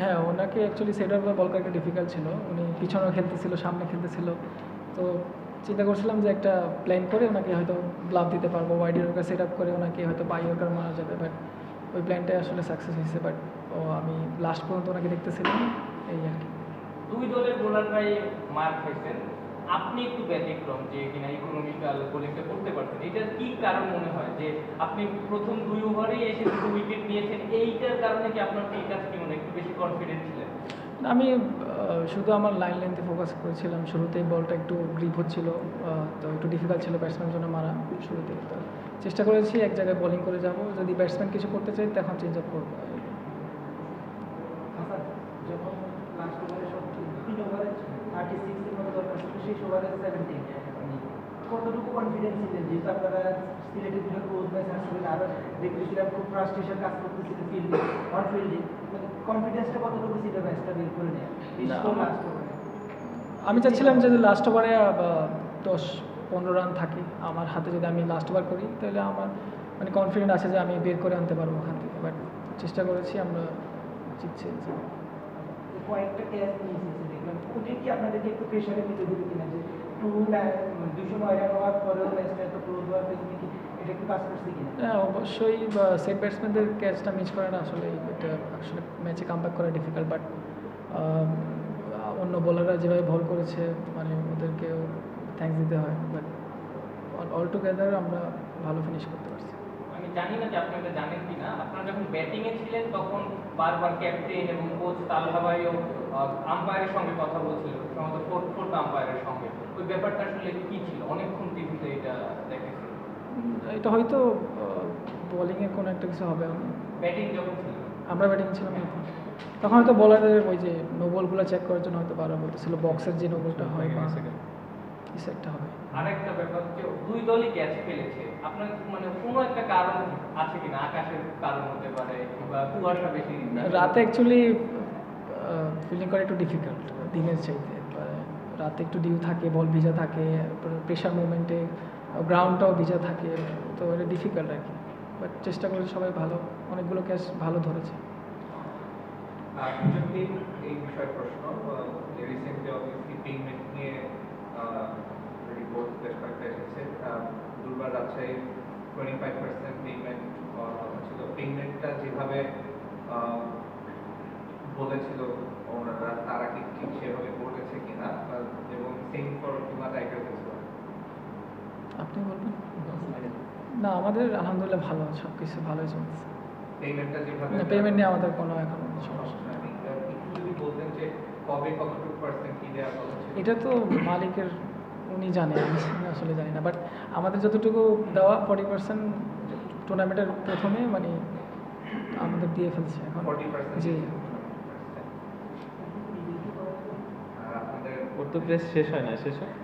হ্যাঁ ওনাকে অ্যাকচুয়ালি সেটার বা বল করা ডিফিকাল্ট ছিল। উনি পিছনেও খেলতেছিল, সামনে খেলতেছিল। তো চিন্তা করছিলাম যে একটা প্ল্যান করে ওনাকে হয়তো ব্লাভ দিতে পারব ওয়াইডের ওয়ার্কার সেট আপ করে ওনাকে হয়তো বাই ওয়ার্কার মারা যাবে। বাট ওই প্ল্যানটাই আসলে সাকসেস হয়েছে। বাট ও, আমি লাস্ট পর্যন্ত ওনাকে দেখতেছিলাম, এই আর কি। দুই দলের বোলাররাই মার খাইছেন। আপনি একটু ব্যতিক্রম যে কিনা ইকোনমিক্যাল বোলিংটা করতে পারছেন এটার কি কারণ মনে হয়? যে আপনি প্রথম দুই ওভারেই এসে দুটো উইকেট নিয়েছেন এইটার কারণে কি আপনার এই কাজ কি মনে একটু বেশি কনফিডেন্ট ছিলেন? আমি শুধু আমার লাইন লেন্থে ফোকাস করেছিলাম শুরুতেই বলটা একটু গ্রিপ হচ্ছিল তো একটু ডিফিকাল্ট ছিল ব্যাটসম্যানের জন্য মারা শুরুতে তো চেষ্টা করেছি এক জায়গায় বোলিং করে যাব যদি ব্যাটসম্যান কিছু করতে চাই তখন চেঞ্জ আপ করব। যখন লাস্ট ওভারে সব তিন ওভারে থার্টি সিক্সের মতো দরকার ছিল সেই ওভারে কতটুকু কনফিডেন্স ছিলেন? যেহেতু আপনারা সিলেটের দুটো ক্লোজ ম্যাচ আসছিলেন আরও দেখতেছিলাম খুব ফ্রাস্ট্রেশন কাজ করতেছিলেন ফিল্ডিং অন ফিল্ডিং মানে কনফিডেন্সটা কতটুকু ছিল ম্যাচটা বের করে নেয় আমি চাচ্ছিলাম যে লাস্ট ওভারে দশ পনেরো রান থাকে। আমার হাতে যদি আমি লাস্ট ওভার করি তাহলে আমার মানে কনফিডেন্ট আছে যে আমি বের করে আনতে পারব ওখান থেকে। বাট চেষ্টা করেছি আমরা জিতছি কয়েকটা ক্যাচ নিয়ে এসেছে দেখলাম ওটা কি আপনাদেরকে একটু প্রেশারে ফেলে দিবে কিনা যে টু দুশো রান হওয়ার পরেও ম্যাচটা এত ক্লোজ হওয়ার পেছনে কি এটা একটু কাজ করছে হ্যাঁ অবশ্যই সেট ব্যাটসম্যানদের ক্যাচটা মিস করে না, আসলে এটা আসলে ম্যাচে কাম ব্যাক করা ডিফিকাল্ট বাট অন্য বোলাররা যেভাবে বল করেছে মানে ওদেরকেও থ্যাঙ্কস দিতে হয় বাট অল টুগেদার আমরা ভালো ফিনিশ করতে পারছি। জানি না যে আপনি এটা জানেন কিনা। আপনারা যখন ব্যাটিং এ ছিলেন তখন বারবার ক্যাপ্টেন এবং কোচ তালহা ভাইও আম্পায়ারের সঙ্গে কথা বলছিল সম্ভবত ফোর্থ ফোর্থ আম্পায়ারের সঙ্গে। ওই ব্যাপারটা আসলে কি ছিল? অনেকক্ষণ টিভিতে এটা দেখেছি। এটা হয়তো বোলিংয়ে কোনো একটা কিছু হবে ব্যাটিং যখন ছিল। আমরা ব্যাটিং ছিলাম তখন হয়তো বলারদের ওই যে নো বলগুলো চেক করার জন্য হয়তো বারবার বলতেছিল বক্সের যে নো বলটা হয় বা এই সেটটা হবে। আরেকটা ব্যাপার হচ্ছে দুই দলই ক্যাচ ফেলেছে আপনার মানে কোনো একটা কারণ আছে কিনা? আকাশের কারণ হতে পারে কিংবা কুয়াশা বেশি রাতে অ্যাকচুয়ালি ফিল্ডিং করা একটু ডিফিকাল্ট দিনের চাইতে। রাতে একটু ডিউ থাকে বল ভিজা থাকে প্রেশার মুভমেন্টে গ্রাউন্ডটাও ভিজা থাকে তো এটা ডিফিকাল্ট আর কি। বাট চেষ্টা করলে সবাই ভালো অনেকগুলো ক্যাচ ভালো ধরেছে। আর যদি এই বিষয়ে প্রশ্ন যে রিসেন্টলি অবভিয়াসলি পেমেন্ট নিয়ে রিপোর্ট বেশ কয়েকটা এসেছে আহ, Durbar Rajshahi twenty five percent payment হওয়ার কথা ছিল। পেমেন্টটা যেভাবে বলেছিল ওনারা তারা কি ঠিক সেভাবে করেছে কিনা এবং সেম ফর আপনি বলবেন? না আমাদের আলহামদুলিল্লাহ ভালো সব কিছু ভালোই চলছে। পেমেন্টটা যেভাবে পেমেন্ট নিয়ে আমাদের কোনো এখন সমস্যা নেই। যদি বলতেন যে কবে কতটুকু পার্সেন্ট কি ছিল? এটা তো মালিকের উনি জানে আমি আসলে জানি না। বাট আমাদের যতটুকু দেওয়া ফর্টি পার্সেন্ট টুর্নামেন্টের প্রথমে মানে আমাদের দিয়ে ফেলছে এখন। জি। তো প্রেস শেষ হয় না শেষ হয়?